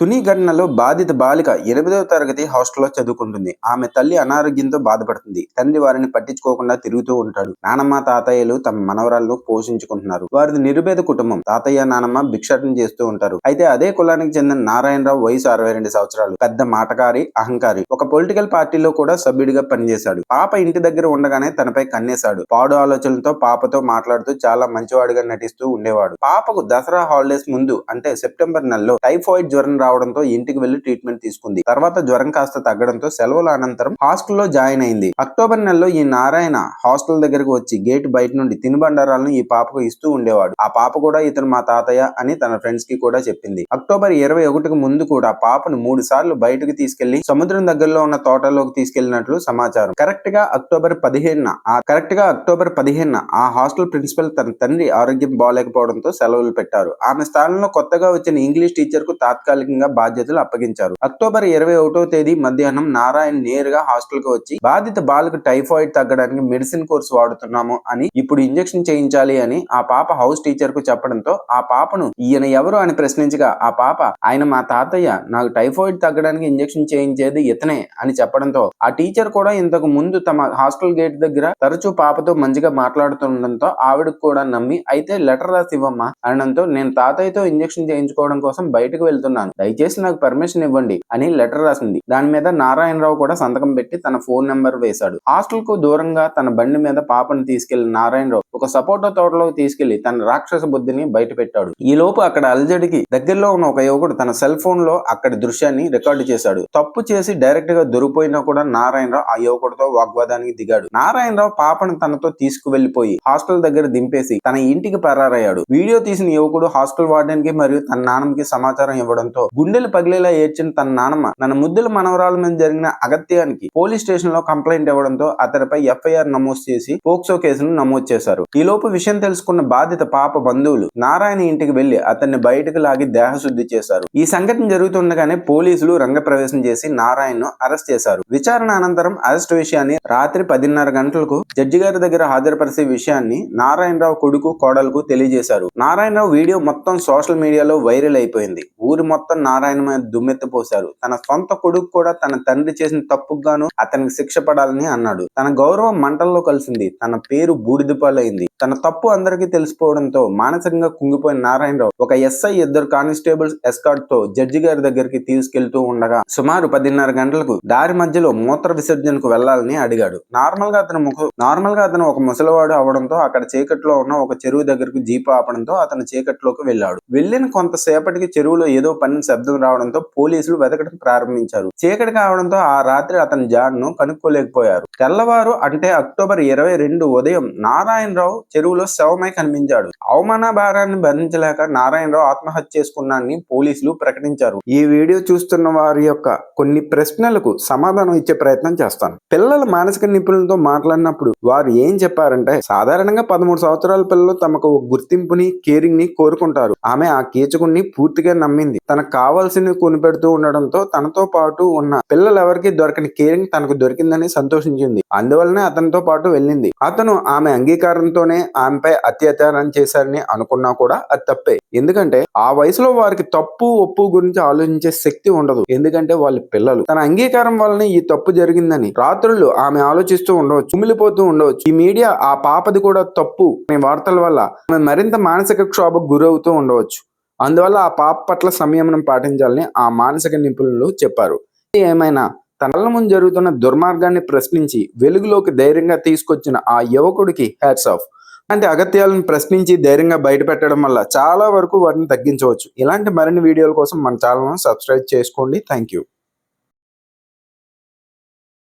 తుని ఘటనలో బాధిత బాలిక ఎనిమిదవ తరగతి హాస్టల్లో చదువుకుంటుంది. ఆమె తల్లి అనారోగ్యంతో బాధపడుతుంది. తండ్రి వారిని పట్టించుకోకుండా తిరుగుతూ ఉంటాడు. నానమ్మ తాతయ్యలు తమ మనవరాలను పోషించుకుంటున్నారు. వారిది నిరుపేద కుటుంబం. తాతయ్య నానమ్మ భిక్షాటన చేస్తూ ఉంటారు. అయితే అదే కులానికి చెందిన నారాయణరావు వయసు అరవై రెండు సంవత్సరాలు. పెద్ద మాటకారి అహంకారి. ఒక పొలిటికల్ పార్టీలో కూడా సభ్యుడిగా పనిచేశాడు. పాప ఇంటి దగ్గర ఉండగానే తనపై కన్నేశాడు. పాడు ఆలోచనలతో పాపతో మాట్లాడుతూ చాలా మంచివాడిగా నటిస్తూ ఉండేవాడు. పాపకు దసరా హాలిడేస్ ముందు అంటే సెప్టెంబర్ నెలలో టైఫాయిడ్ జ్వరం రావడంతో ఇంటికి వెళ్ళి ట్రీట్మెంట్ తీసుకుంది. తర్వాత జ్వరం కాస్త తగ్గడంతో సెలవుల అనంతరం హాస్టల్లో జాయిన్ అయింది. అక్టోబర్ నెలలో ఈ నారాయణ హాస్టల్ దగ్గరకు వచ్చి గేట్ బయట నుండి తినుబండారాలను ఈ పాపకు ఇస్తూ ఉండేవాడు. ఆ పాప కూడా ఇతను మా తాతయ్య అని తన ఫ్రెండ్స్కి కూడా చెప్పింది. అక్టోబర్ ఇరవై ఒకటికి ముందు కూడా పాపను మూడు సార్లు బయటకు తీసుకెళ్ళి సముద్రం దగ్గరలో ఉన్న తోటలోకి తీసుకెళ్ళినట్లు సమాచారం. కరెక్ట్గా అక్టోబర్ పదిహేనున ఆ కరెక్ట్గా అక్టోబర్ పదిహేనున ఆ హాస్టల్ ప్రిన్సిపల్ తన తండ్రి ఆరోగ్యం బాగాలేకపోవడంతో సెలవులు పెట్టారు. ఆమె స్థానంలో కొత్తగా వచ్చిన ఇంగ్లీష్ టీచర్కు తాత్కాలికంగా బాధ్యతలు అప్పగించారు. అక్టోబర్ ఇరవై ఒకటో తేదీ మధ్యాహ్నం నారాయణ్ నేరుగా హాస్టల్కు వచ్చి బాధిత బాలకు టైఫాయిడ్ తగ్గడానికి మెడిసిన్ కోర్స్ వాడుతున్నాము అని ఇప్పుడు ఇంజెక్షన్ చేయించాలి అని ఆ పాప హౌస్ టీచర్కు చెప్పడంతో ఆ పాపను ఈయన ఎవరు అని ప్రశ్నించగా ఆ పాప ఆయన మా తాతయ్య నాకు టైఫాయిడ్ తగ్గడానికి ఇంజెక్షన్ చేయించేది ఇతనే అని చెప్పడంతో ఆ టీచర్ కూడా ఇంతకు ముందు తమ హాస్టల్ గేట్ దగ్గర తరచూ పాపతో మంచిగా మాట్లాడుతుండటంతో ఆవిడకు కూడా నమ్మి అయితే లెటర్ రాసి ఇవ్వమ్మా అనడంతో నేను తాతయ్యతో ఇంజెక్షన్ చేయించుకోవడం కోసం బయటకు వెళ్తున్నాను. దయచేసి నాకు పర్మిషన్ ఇవ్వండి అని లెటర్ రాసింది. దాని మీద నారాయణరావు కూడా సంతకం పెట్టి తన ఫోన్ నెంబర్ వేశాడు. హాస్టల్కు దూరంగా తన బండి మీద పాపను తీసుకెళ్ళిన నారాయణరావు ఒక సపోటా తోటలోకి తీసుకెళ్ళి తన రాక్షస బుద్ధిని బయట పెట్టాడు. ఈ లోపు అక్కడ అల్జడికి దగ్గరలో ఉన్న ఒక యువకుడు తన సెల్ ఫోన్లో అక్కడి దృశ్యాన్ని రికార్డు చేశాడు. తప్పు చేసి డైరెక్ట్గా దొరికిపోయినా కూడా నారాయణరావు ఆ యువకుడితో వాగ్వాదానికి దిగాడు. నారాయణరావు పాపను తనతో తీసుకువెళ్ళిపోయి హాస్టల్ దగ్గర దింపేసి తన ఇంటికి పరారయ్యాడు. వీడియో తీసిన యువకుడు హాస్టల్ వార్డెన్కి మరియు తన నాన్నకి సమాచారం ఇవ్వడంతో గుండెలు పగిలేలా ఏడ్చిన తన నానమ్మ తన ముద్దుల మనవరాల మీద జరిగిన అగత్యానికి పోలీస్ స్టేషన్లో కంప్లైంట్ ఇవ్వడంతో అతనిపై ఎఫ్ఐఆర్ నమోదు చేసి పోక్సో కేసును నమోదు చేశారు. ఈ లోపు విషయం తెలుసుకున్న బాధిత పాప బంధువులు నారాయణ ఇంటికి వెళ్ళి అతన్ని బయటకు లాగి దేహశుద్ధి చేశారు. ఈ సంఘటన జరుగుతుండగానే పోలీసులు రంగప్రవేశం చేసి నారాయణను అరెస్ట్ చేశారు. విచారణ అనంతరం అరెస్ట్ విషయాన్ని రాత్రి పదిన్నర గంటలకు జడ్జి గారి దగ్గర హాజరుపరిచే విషయాన్ని నారాయణరావు కొడుకు కోడలకు తెలియజేశారు. నారాయణరావు వీడియో మొత్తం సోషల్ మీడియాలో వైరల్ అయిపోయింది. ఊరి మొత్తం నారాయణ మీద దుమ్మెత్తిపోశారు తన సొంత కొడుకు కూడా తన తండ్రి చేసిన తప్పుకు గాను అతనికి శిక్ష పడాలని అన్నాడు. తన గౌరవం మంటల్లో కలిసింది. తన పేరు బూడిదపాలైంది. తన తప్పు అందరికీ తెలిసిపోవడంతో మానసికంగా కుంగిపోయిన నారాయణరావు ఒక ఎస్ఐ ఇద్దరు కానిస్టేబుల్స్ ఎస్కాట్తో జడ్జి గారి దగ్గరికి తీసుకెళ్తూ ఉండగా సుమారు పదిన్నర గంటలకు దారి మధ్యలో మూత్ర విసర్జనకు వెళ్ళాలని అడిగాడు. నార్మల్గా అతను ముఖ నార్మల్గా అతను ఒక ముసలివాడు అవడంతో అక్కడ చీకట్లో ఉన్న ఒక చెరువు దగ్గరకు జీప్ ఆపడంతో అతను చీకట్లోకి వెళ్ళాడు. వెళ్ళిన కొంతసేపటికి చెరువులో ఏదో పని శబ్దం రావడంతో పోలీసులు వెతకడం ప్రారంభించారు. చీకటి కావడంతో ఆ రాత్రి అతని జాన్ను కనుక్కోలేకపోయారు. తెల్లవారు అంటే అక్టోబర్ ఇరవై రెండు ఉదయం నారాయణరావు చెరువులో శవమై కనిపించాడు. అవమాన భారాన్ని భరించలేక నారాయణరావు ఆత్మహత్య చేసుకున్నాడని పోలీసులు ప్రకటించారు. ఈ వీడియో చూస్తున్న వారి యొక్క కొన్ని ప్రశ్నలకు సమాధానం ఇచ్చే ప్రయత్నం చేస్తాను. పిల్లల మానసిక నిపుణులతో మాట్లాడినప్పుడు వారు ఏం చెప్పారంటే సాధారణంగా పదమూడు సంవత్సరాల పిల్లలు తమకు గుర్తింపుని కేరింగ్ని కోరుకుంటారు. ఆమె ఆ కీచకుణ్ణి పూర్తిగా నమ్మింది తనకు కావాల్సినవి కొనిపెడుతూ ఉండడంతో తనతో పాటు ఉన్న పిల్లలు ఎవరికి దొరకని కేరింగ్ తనకు దొరికిందని సంతోషించింది. అందువలనే అతనితో పాటు వెళ్ళింది. అతను ఆమె అంగీకారంతోనే ఆమెపై అత్యాచారం చేశారని అనుకున్నా కూడా అది తప్పే. ఎందుకంటే ఆ వయసులో వారికి తప్పు ఒప్పు గురించి ఆలోచించే శక్తి ఉండదు. ఎందుకంటే వాళ్ళ పిల్లలు. తన అంగీకారం వల్లనే ఈ తప్పు జరిగిందని రాత్రులు ఆమె ఆలోచిస్తూ ఉండవచ్చు కుమిలిపోతూ ఉండవచ్చు. ఈ మీడియా ఆ పాపది కూడా తప్పు అనే వార్తల వల్ల ఆమె మరింత మానసిక క్షోభకు గురవుతూ ఉండవచ్చు. అందువల్ల ఆ పాప పట్ల సంయమనం పాటించాలని ఆ మానసిక నిపుణులు చెప్పారు. ఏమైనా తన ముందు జరుగుతున్న దుర్మార్గాన్ని ప్రశ్నించి వెలుగులోకి ధైర్యంగా తీసుకొచ్చిన ఆ యువకుడికి హ్యాట్స్ ఆఫ్ ఇలాంటి అగత్యాలను ప్రశ్నించి ధైర్యంగా బయట పెట్టడం వల్ల చాలా వరకు వాటిని తగ్గించవచ్చు. ఇలాంటి మరిన్ని వీడియోల కోసం మన ఛానల్ను సబ్స్క్రైబ్ చేసుకోండి. Thank you